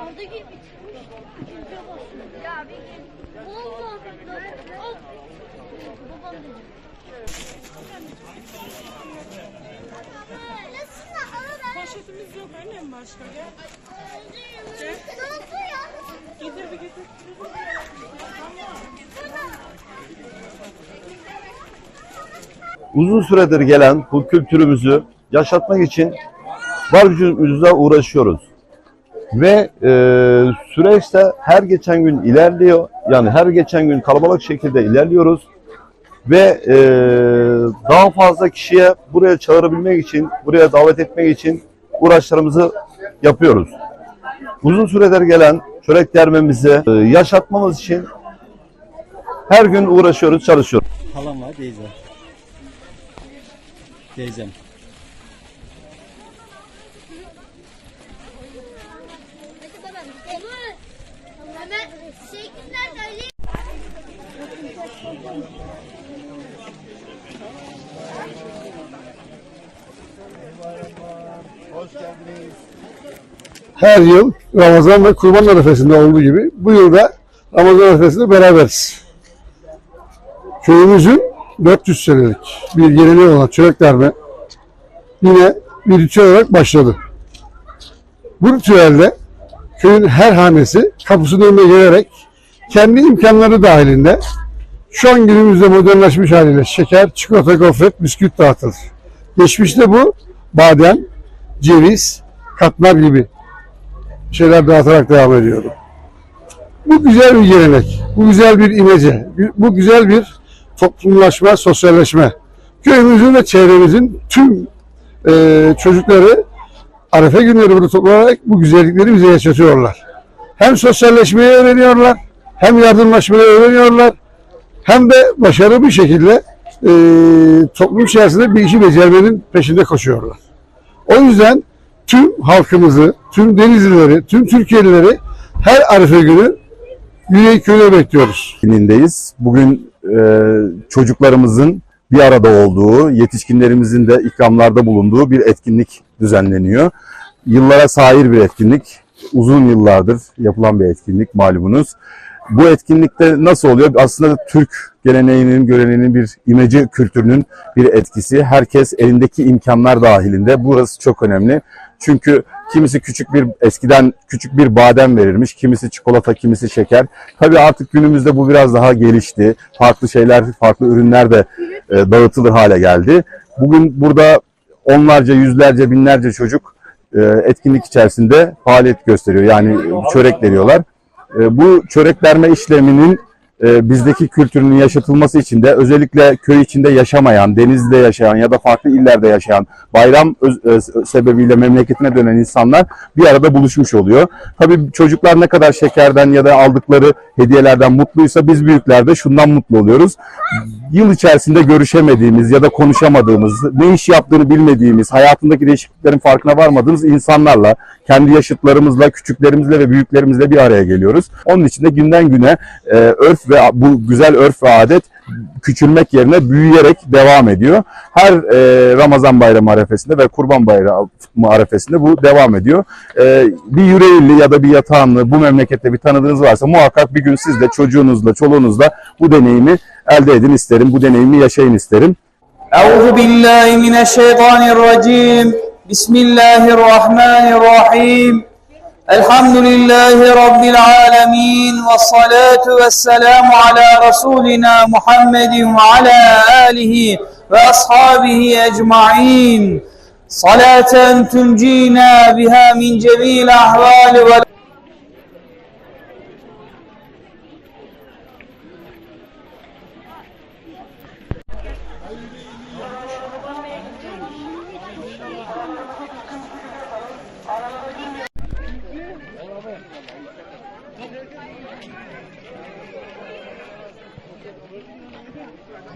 Aldı gibi bitirmiş. Üçüncüye basıyor. Ya bir gel. Vallahi al. Babam dedi. Poşetimiz yok annem başka gel. Getir bir getir. Uzun süredir gelen bu kültürümüzü yaşatmak için var gücümüzle uğraşıyoruz. Ve e, süreç de her geçen gün ilerliyor. Yani her geçen gün kalabalık şekilde ilerliyoruz. Ve e, daha fazla kişiye buraya çağırabilmek için, buraya davet etmek için uğraşlarımızı yapıyoruz. Uzun süredir gelen çörek dermemizi e, yaşatmamız için her gün uğraşıyoruz, çalışıyoruz. Halam var, teyze. Teyzem. Her yıl Ramazan ve Kurban Arifesi'nde olduğu gibi bu yıl da Ramazan Arifesi'nde beraberiz. Köyümüzün 400 senelik bir geleneği olan çörek derme yine bir ritüel olarak başladı. Bu ritüelde köyün her hanesi kapısının önüne gelerek kendi imkanları dahilinde şu an günümüzde modernleşmiş haliyle şeker, çikolata, gofret, bisküvit dağıtılır. Geçmişte bu badem, ceviz, katmer gibi şeyler dağıtarak devam ediyorum. Bu güzel bir gelenek, bu güzel bir imece, bu güzel bir toplumlaşma, sosyalleşme. Köyümüzün ve çevremizin tüm e, çocukları Arefe günleri burada toplanarak bu güzellikleri bize yaşatıyorlar. Hem sosyalleşmeyi öğreniyorlar, hem yardımlaşmayı öğreniyorlar, hem de başarılı bir şekilde e, toplum içerisinde bir işi becermenin peşinde koşuyorlar. O yüzden tüm halkımızı, tüm Denizlileri, tüm Türkiye'lileri her Arife günü Güney Köy'e bekliyoruz. etkinliğindeyiz. Bugün e, çocuklarımızın bir arada olduğu, yetişkinlerimizin de ikramlarda bulunduğu bir etkinlik düzenleniyor. Yıllara sahir bir etkinlik. Uzun yıllardır yapılan bir etkinlik malumunuz. Bu etkinlikte nasıl oluyor? Aslında Türk geleneğinin, göreneğinin bir imece kültürünün bir etkisi. Herkes elindeki imkanlar dahilinde. Burası çok önemli. Çünkü kimisi küçük bir eskiden küçük bir badem verirmiş, kimisi çikolata, kimisi şeker. Tabii artık günümüzde bu biraz daha gelişti. Farklı şeyler, farklı ürünler de e, dağıtılır hale geldi. Bugün burada onlarca, yüzlerce, binlerce çocuk e, etkinlik içerisinde faaliyet gösteriyor. Yani çörek veriyorlar. E, bu çörek verme işleminin e, bizdeki kültürünün yaşatılması için de özellikle köy içinde yaşamayan, denizde yaşayan ya da farklı illerde yaşayan, bayram e, sebebiyle memleketine dönen insanlar bir arada buluşmuş oluyor. Tabii çocuklar ne kadar şekerden ya da aldıkları hediyelerden mutluysa biz büyükler de şundan mutlu oluyoruz. Yıl içerisinde görüşemediğimiz ya da konuşamadığımız, ne iş yaptığını bilmediğimiz, hayatındaki değişikliklerin farkına varmadığımız insanlarla, kendi yaşıtlarımızla, küçüklerimizle ve büyüklerimizle bir araya geliyoruz. Onun için de günden güne e, örf ve bu güzel örf ve adet küçülmek yerine büyüyerek devam ediyor. Her e, Ramazan bayramı arefesinde ve kurban bayramı arefesinde bu devam ediyor. E, bir yüreğilli ya da bir yatağanlı bu memlekette bir tanıdığınız varsa muhakkak bir gün siz de çocuğunuzla, çoluğunuzla bu deneyimi elde edin isterim. Bu deneyimi yaşayın isterim. Euzu billahi mineşşeytanirracim. Bismillahirrahmanirrahim. الحمد لله رب العالمين والصلاة والسلام على رسولنا محمد وعلى آله وأصحابه أجمعين. صلاة تنجينا بها من جميع الأحوال وال